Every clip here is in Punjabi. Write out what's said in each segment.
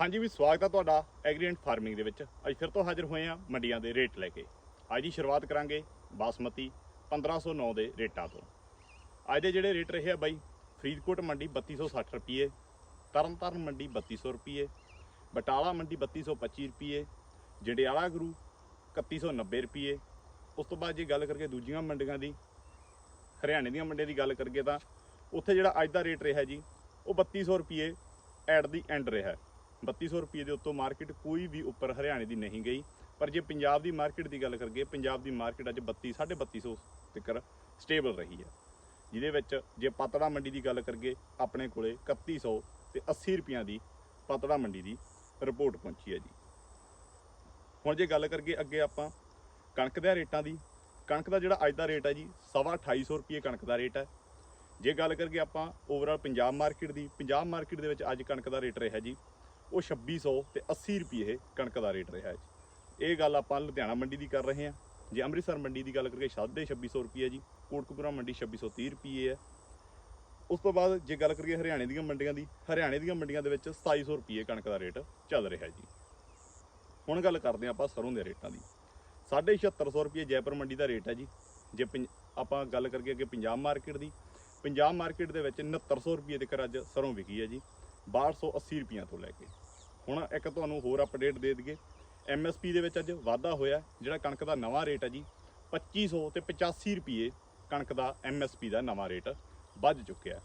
ਹਾਂਜੀ ਵੀ ਸਵਾਗਤ ਹੈ ਤੁਹਾਡਾ ਐਗਰੀਐਂਟ ਫਾਰਮਿੰਗ ਦੇ ਵਿੱਚ। ਅੱਜ ਫਿਰ ਤੋਂ ਹਾਜ਼ਰ ਹੋਏ ਹਾਂ ਮੰਡੀਆਂ ਦੇ ਰੇਟ ਲੈ ਕੇ। ਅੱਜ ਦੀ ਸ਼ੁਰੂਆਤ ਕਰਾਂਗੇ ਬਾਸਮਤੀ 1509 ਦੇ ਰੇਟਾਂ ਤੋਂ। ਅੱਜ ਦੇ ਜਿਹੜੇ ਰੇਟ ਰਹੇ ਆ ਬਾਈ, ਫਰੀਦਕੋਟ ਮੰਡੀ 3260 ਰੁਪਏ ਤਰਨਤਾਰਨ ਮੰਡੀ 3200 ਰੁਪਏ ਬਟਾਲਾ ਮੰਡੀ 3225 ਰੁਪਏ ਜੰਡਿਆਲਾ ਗੁਰੂ 3190 ਰੁਪਏ ਉਸ ਤੋਂ ਬਾਅਦ ਜੇ ਗੱਲ ਕਰਕੇ ਦੂਜੀਆਂ ਮੰਡੀਆਂ ਦੀ, ਹਰਿਆਣੇ ਦੀਆਂ ਮੰਡੀਆਂ ਦੀ ਗੱਲ ਕਰੀਏ ਤਾਂ, ਉੱਥੇ ਜਿਹੜਾ ਅੱਜ ਦਾ ਰੇਟ ਰਿਹਾ ਜੀ, ਉਹ 3200 ਰੁਪਏ ਐਟ ਦੀ ਐਂਡ ਰਿਹਾ। 3200 ਰੁਪਏ ਦੇ ਉੱਤੋਂ ਮਾਰਕੀਟ ਕੋਈ ਵੀ ਉੱਪਰ ਹਰਿਆਣੇ ਦੀ ਨਹੀਂ ਗਈ। ਪਰ ਜੇ ਪੰਜਾਬ ਦੀ ਮਾਰਕੀਟ ਦੀ ਗੱਲ ਕਰੀਏ, ਪੰਜਾਬ ਦੀ ਮਾਰਕੀਟ ਅੱਜ 32 3250 ਤੱਕ ਸਟੇਬਲ ਰਹੀ ਹੈ। ਜਿਹਦੇ ਵਿੱਚ ਜੇ ਪਤੜਾ ਮੰਡੀ ਦੀ ਗੱਲ ਕਰੀਏ, ਆਪਣੇ ਕੋਲੇ 3100 ਤੇ 80 ਰੁਪਈਆਂ ਦੀ ਪਤੜਾ ਮੰਡੀ ਦੀ ਰਿਪੋਰਟ ਪਹੁੰਚੀ ਹੈ ਜੀ। ਹੁਣ ਜੇ ਗੱਲ ਕਰੀਏ ਅੱਗੇ ਆਪਾਂ ਕਣਕ ਦੇ ਰੇਟਾਂ ਦੀ, ਕਣਕ ਦਾ ਜਿਹੜਾ ਅੱਜ ਦਾ ਰੇਟ ਹੈ ਜੀ, ਸਵਾ 2800 ਰੁਪਏ ਕਣਕ ਦਾ ਰੇਟ ਹੈ। ਜੇ ਗੱਲ ਕਰੀਏ ਆਪਾਂ ਓਵਰਆਲ ਪੰਜਾਬ ਮਾਰਕੀਟ ਦੀ, ਪੰਜਾਬ ਮਾਰਕੀਟ ਦੇ ਵਿੱਚ ਅੱਜ ਕਣਕ ਦਾ ਰੇਟ ਰਿਹਾ ਜੀ ਉਹ 2600 ਤੇ 80 ਰੁਪਏ ਕਣਕ ਦਾ ਰੇਟ ਰਿਹਾ ਜੀ। ਇਹ ਗੱਲ ਆਪਾਂ ਲੁਧਿਆਣਾ ਮੰਡੀ ਦੀ ਕਰ ਰਹੇ ਹਾਂ। ਜੇ ਅੰਮ੍ਰਿਤਸਰ ਮੰਡੀ ਦੀ ਗੱਲ ਕਰੀਏ ਸਾਢੇ 2600 ਰੁਪਏ ਜੀ, ਕੋਟਕਪੂਰਾ ਮੰਡੀ 2630 ਰੁਪਏ ਹੈ। ਉਸ ਤੋਂ ਬਾਅਦ ਜੇ ਗੱਲ ਕਰੀਏ ਹਰਿਆਣੇ ਦੀਆਂ ਮੰਡੀਆਂ ਦੀ, ਹਰਿਆਣੇ ਦੀਆਂ ਮੰਡੀਆਂ ਦੇ ਵਿੱਚ 2700 ਰੁਪਏ ਕਣਕ ਦਾ ਰੇਟ ਚੱਲ ਰਿਹਾ ਜੀ। ਹੁਣ ਗੱਲ ਕਰਦੇ ਹਾਂ ਆਪਾਂ ਸਰੋਂ ਦੇ ਰੇਟਾਂ ਦੀ। 7600 ਰੁਪਏ ਜੈਪੁਰ ਮੰਡੀ ਦਾ ਰੇਟ ਹੈ ਜੀ। ਜੇ ਪੰਜ- ਆਪਾਂ ਗੱਲ ਕਰੀਏ ਅੱਗੇ ਪੰਜਾਬ ਮਾਰਕੀਟ ਦੀ, ਪੰਜਾਬ ਮਾਰਕੀਟ ਦੇ ਵਿੱਚ 6900 ਰੁਪਏ ਤੱਕ ਅੱਜ ਸਰੋਂ ਵਿਕੀ ਹੈ ਜੀ। 1280 ਰੁਪਈਆਂ ਤੋਂ ਲੈ ਕੇ। ਹੁਣ ਇੱਕ ਤੁਹਾਨੂੰ ਹੋਰ ਅਪਡੇਟ ਦੇ ਦਈਏ। ਐਮਐਸਪੀ ਦੇ ਵਿੱਚ ਅੱਜ ਵਾਧਾ ਹੋਇਆ, ਜਿਹੜਾ ਕਣਕ ਦਾ ਨਵਾਂ ਰੇਟ ਹੈ ਜੀ 2500 ਤੇ 85 ਰੁਪਏ ਕਣਕ ਦਾ ਐਮਐਸਪੀ ਦਾ ਨਵਾਂ ਰੇਟ ਵੱਧ ਚੁੱਕਿਆ।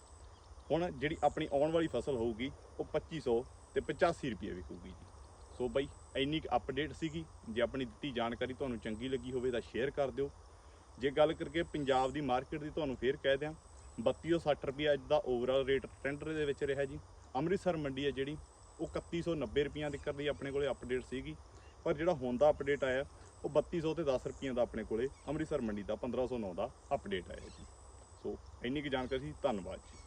ਹੁਣ ਜਿਹੜੀ ਆਪਣੀ ਆਉਣ ਵਾਲੀ ਫਸਲ ਹੋਊਗੀ, ਉਹ 2500 ਤੇ 85 ਰੁਪਏ ਵਿਕੂਗੀ ਜੀ। ਸੋ ਬਾਈ, ਇੰਨੀ ਕੁ ਅਪਡੇਟ ਸੀਗੀ। ਜੇ ਆਪਣੀ ਦਿੱਤੀ ਜਾਣਕਾਰੀ ਤੁਹਾਨੂੰ ਚੰਗੀ ਲੱਗੀ ਹੋਵੇ ਤਾਂ ਸ਼ੇਅਰ ਕਰ ਦਿਓ। ਜੇ ਗੱਲ ਕਰਕੇ ਪੰਜਾਬ ਦੀ ਮਾਰਕੀਟ ਦੀ ਤੁਹਾਨੂੰ ਫੇਰ ਕਹਿ ਦਿਆਂ 3260 ਰੁਪਏ ਅੱਜ ਦਾ ਓਵਰਆਲ ਰੇਟ ਟ੍ਰੈਂਡਰ ਦੇ ਵਿੱਚ ਰਿਹਾ ਜੀ। ਅੰਮ੍ਰਿਤਸਰ ਮੰਡੀ ਹੈ ਜਿਹੜੀ, ਉਹ 3190 ਰੁਪਈਆ ਤੱਕ ਦੀ ਆਪਣੇ ਕੋਲੇ ਅਪਡੇਟ ਸੀਗੀ, ਪਰ ਜਿਹੜਾ ਹੁਣ ਦਾ ਅਪਡੇਟ ਆਇਆ, ਉਹ 3200 ਤੇ 10 ਰੁਪਈਆਂ ਦਾ ਆਪਣੇ ਕੋਲੇ ਅੰਮ੍ਰਿਤਸਰ ਮੰਡੀ ਦਾ 1509 ਦਾ ਅਪਡੇਟ ਆਇਆ ਜੀ। ਸੋ ਇੰਨੀ ਕੁ ਜਾਣਕਾਰੀ ਸੀ ਧੰਨਵਾਦ ਜੀ।